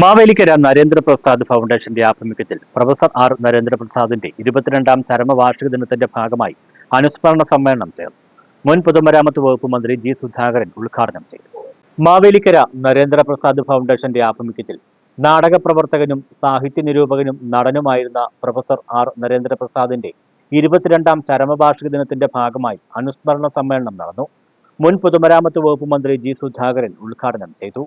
മാവേലിക്കര നരേന്ദ്രപ്രസാദ് ഫൗണ്ടേഷന്റെ ആഭിമുഖ്യത്തിൽ professor R നരേന്ദ്രപ്രസാദിന്റെ ഇരുപത്തിരണ്ടാം ചരമവാർഷിക ദിനത്തിന്റെ ഭാഗമായി അനുസ്മരണ സമ്മേളനം ചേർന്നു. മുൻ പൊതുമരാമത്ത് വകുപ്പ് മന്ത്രി ജി സുധാകരൻ ഉദ്ഘാടനം ചെയ്തു. മാവേലിക്കര നരേന്ദ്രപ്രസാദ് ഫൗണ്ടേഷന്റെ ആഭിമുഖ്യത്തിൽ നാടക പ്രവർത്തകനും സാഹിത്യ നിരൂപകനും നടനുമായിരുന്ന പ്രൊഫസർ ആർ നരേന്ദ്രപ്രസാദിന്റെ ഇരുപത്തിരണ്ടാം ചരമവാർഷിക ദിനത്തിന്റെ ഭാഗമായി അനുസ്മരണ സമ്മേളനം നടന്നു. മുൻ പൊതുമരാമത്ത് വകുപ്പ് മന്ത്രി ജി സുധാകരൻ ഉദ്ഘാടനം ചെയ്തു.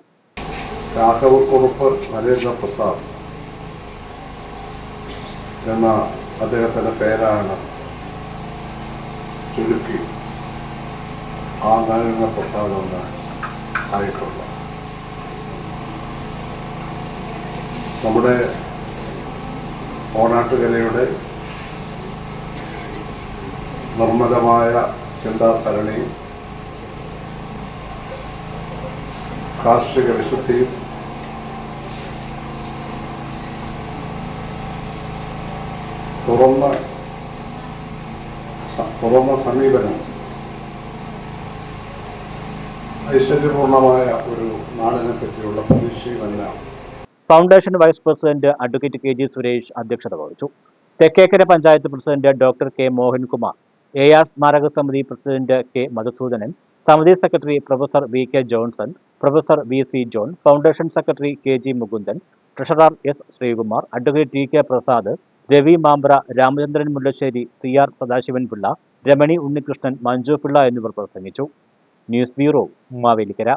രാഘവക്കുറുപ്പ് നരേന്ദ്രപ്രസാദ് എന്ന അദ്ദേഹത്തിന്റെ പേരാണ് ചുരുക്കി ആ നരേന്ദ്ര പ്രസാദ് എന്ന് ആയിട്ടുള്ളത് നമ്മുടെ ഓണാട്ടുകലയുടെ നിർമ്മലമായ ചിന്താസരണിയും കാർഷിക വിശുദ്ധിയും തുറന്ന തുറന്ന സമീപനം. ഐശ്വര്യപൂർണമായ ഒരു നാടിനെ പറ്റിയുള്ള പ്രതീക്ഷയുമെല്ലാം. Foundation vice president advocate K G Suresh അധ്യക്ഷത വഹിച്ചു. Thekkekara panchayat president doctor K Mohankumar A R സ്മാരക സമിതി പ്രസിഡന്റ് കെ മധുസൂദനൻ സമിതി secretary professor V K Johnson professor V C John foundation secretary K G Mukundan treasurer S Sreekumar advocate T K Prasad Ravi Mampra Ramachandran Mullassery C R Sadasivan Pillai Ramani Unnikrishnan Manju Pillai എന്നിവർ പ്രസംഗിച്ചു. News bureau Mavelikkara.